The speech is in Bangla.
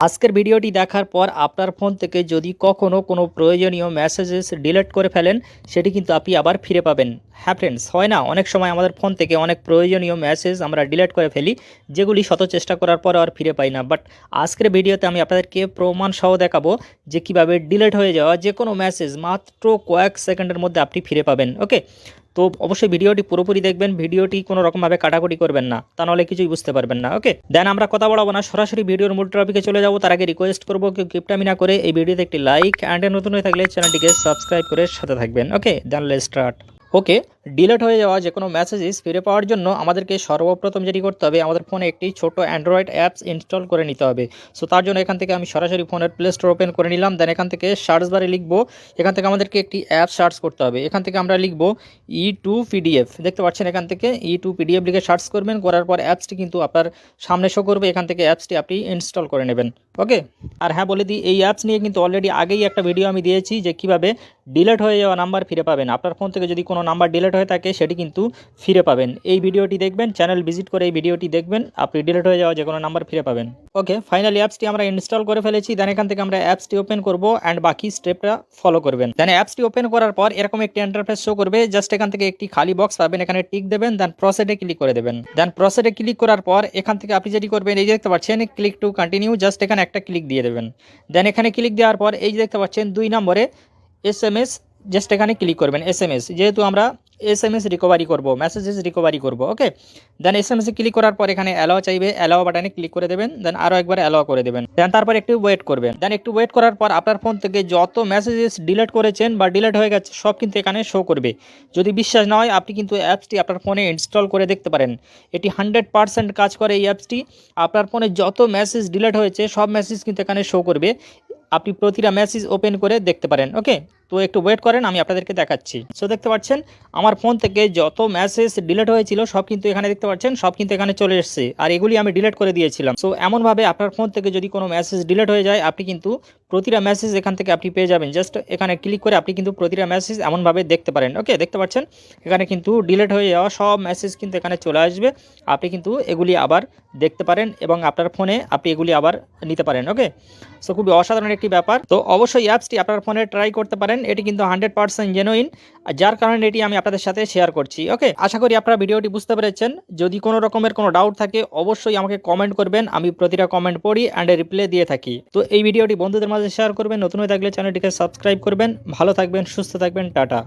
আজকের ভিডিওটি দেখার পর আপনার ফোন থেকে যদি কখনও কোনো প্রয়োজনীয় মেসেজেস ডিলেট করে ফেলেন, সেটি কিন্তু আপনি আবার ফিরে পাবেন। হ্যাঁ ফ্রেন্ডস হয় না? অনেক সময় আমাদের ফোন থেকে অনেক প্রয়োজনীয় মেসেজ আমরা ডিলেট করে ফেলি, যেগুলি শত চেষ্টা করার পর আর ফিরে পাই না। বাট আজকের ভিডিওতে আমি আপনাদেরকে প্রমাণ সহ দেখাবো যে কীভাবে ডিলেট হয়ে যাওয়া যে কোনো মেসেজ মাত্র কয়েক সেকেন্ডের মধ্যে আপনি ফিরে পাবেন। ওকে তো অবশ্যই ভিডিওটি পুরোপুরি দেখবেন, ভিডিওটি কোনো রকমভাবে কাটাকুটি করবেন না, তা নাহলে কিছুই বুঝতে পারবেন না ওকে দেন আমরা কথা বলাবো না, সরাসরি ভিডিওর মূল টপিকে চলে যাব, তার আগে রিকোয়েস্ট করব কেউ কিপটামি না করে এই ভিডিওতে একটি লাইক অ্যান্ড নতুন হয়ে থাকলে চ্যানেলটিকে সাবস্ক্রাইব করে সাথে থাকবেন ওকে দেন লে স্টার্ট ওকে ডিলেট হয়ে যাওয়া যে কোনো মেসেজেস ফিরে পাওয়ার জন্য আমাদেরকে সর্বপ্রথম যেটি করতে হবে, আমাদের ফোনে একটি ছোট অ্যান্ড্রয়েড অ্যাপস ইনস্টল করে নিতে হবে। সো তার জন্য এখান থেকে আমি সরাসরি ফোনের প্লে স্টোর ওপেন করে নিলাম দেন এখান থেকে সার্চ বারে লিখব, এখান থেকে আমাদেরকে একটি অ্যাপ সার্চ করতে হবে। এখান থেকে আমরা লিখব ই টু পিডিএফ দেখতে পাচ্ছেন এখান থেকে ই টু পিডিএফ লিখে সার্চ করবেন, করার পর অ্যাপসটি কিন্তু আপনার সামনে শো করবে, এখান থেকে অ্যাপসটি আপনি ইনস্টল করে নেবেন। ওকে আর হ্যাঁ বলে দিই, এই অ্যাপস নিয়ে কিন্তু অলরেডি আগেই একটা ভিডিও আমি দিয়েছি যে কীভাবে ডিলেট হয়ে যাওয়া নাম্বার ফিরে পাবেন। আপনার ফোন থেকে যদি কোনো নাম্বার ডিলেট হয়ে থাকে সেটি কিন্তু ফিরে পাবেন। এই ভিডিওটি দেখবেন, চ্যানেল ভিজিট করে এই ভিডিওটি দেখবেন, আপনি ডিলেট হয়ে যাওয়া যে কোনো নাম্বার ফিরে পাবেন। ওকে, ফাইনালি অ্যাপসটি আমরা ইনস্টল করে ফেলেছি, দেন এখান থেকে আমরা অ্যাপসটি ওপেন করব অ্যান্ড বাকি স্টেপটা ফলো করবেন। দেন অ্যাপসটি ওপেন করার পর এরকম একটি ইন্টারফেস শো করবে জাস্ট এখান থেকে একটি খালি বক্স পাবেন, এখানে টিক দেবেন দেন প্রসেডে ক্লিক করে দেবেন। দেন প্রসেডে ক্লিক করার পর এখান থেকে আপনি যেটি করবেন, এই যে দেখতে পাচ্ছেন ক্লিক টু কন্টিনিউ জাস্ট এখানে একটা ক্লিক দিয়ে দেবেন। দেন এখানে ক্লিক দেওয়ার পর এই যে দেখতে পাচ্ছেন, দুই নম্বরে এস এম এস জাস্ট এখানে ক্লিক করবেন এস এম এস যেহেতু আমরা এস এম এস রিকভারি করব মেসেজেস রিকভারি করব ওকে দেন এস এম এসে ক্লিক করার পর এখানে অ্যালাও চাইবে অ্যালাও বাটনে ক্লিক করে দেবেন দেন আরও একবার অ্যালাও করে দেবেন। দেন তারপর একটু ওয়েট করবেন। দেন একটু ওয়েট করার পর আপনার ফোন থেকে যত মেসেজেস ডিলিট করেছেন বা ডিলিট হয়ে গেছে, সব কিন্তু এখানে শো করবে। যদি বিশ্বাস না হয়, আপনি কিন্তু অ্যাপসটি আপনার ফোনে ইনস্টল করে দেখতে পারেন। এটি হান্ড্রেড পার্সেন্ট কাজ করে এই অ্যাপসটি আপনার ফোনে যত মেসেজ ডিলিট হয়েছে, সব মেসেজ কিন্তু এখানে শো করবে। আপনি প্রতিটা মেসেজ ওপেন করে দেখতে পারেন ওকে তো একটু ওয়েট করেন, আমি আপনাদেরকে দেখাচ্ছি। সো দেখতে পাচ্ছেন, আমার ফোন থেকে যত মেসেজ ডিলেট হয়েছিল, সব কিন্তু এখানে দেখতে পাচ্ছেন, সব কিন্তু এখানে চলে এসেছে। আর এগুলি আমি ডিলেট করে দিয়েছিলাম। সো এমনভাবে আপনার ফোন থেকে যদি কোনো মেসেজ ডিলেট হয়ে যায়, আপনি কিন্তু প্রতিটা মেসেজ এখান থেকে আপনি পেয়ে যাবেন। জাস্ট এখানে ক্লিক করে আপনি কিন্তু প্রতিটা মেসেজ এমনভাবে দেখতে পারেন। ওকে দেখতে পাচ্ছেন, এখানে কিন্তু ডিলেট হয়ে যাওয়া সব মেসেজ কিন্তু এখানে চলে আসবে। আপনি কিন্তু এগুলি আবার দেখতে পারেন এবং আপনার ফোনে আপনি এগুলি আবার নিতে পারেন। ওকে সো খুবই অসাধারণ একটি ব্যাপার। তো, অবশ্যই অ্যাপসটি আপনার ফোনে ট্রাই করতে পারেন। এটি কিন্তু হান্ড্রেড পার্সেন্ট জেনুইন যার কারণে এটি আমি আপনাদের সাথে শেয়ার করছি ওকে আশা করি আপনারা ভিডিওটি বুঝতে পেরেছেন। যদি কোনো রকমের কোনো ডাউট থাকে, অবশ্যই আমাকে কমেন্ট করবেন, আমি প্রতিটা কমেন্ট পড়ি অ্যান্ড রিপ্লাই দিয়ে থাকি। তো এই ভিডিওটি বন্ধুদের মাঝে শেয়ার করবেন, নতুন হয়ে থাকলে চ্যানেলটিকে সাবস্ক্রাইব করবেন। ভালো থাকবেন, সুস্থ থাকবেন, টাটা।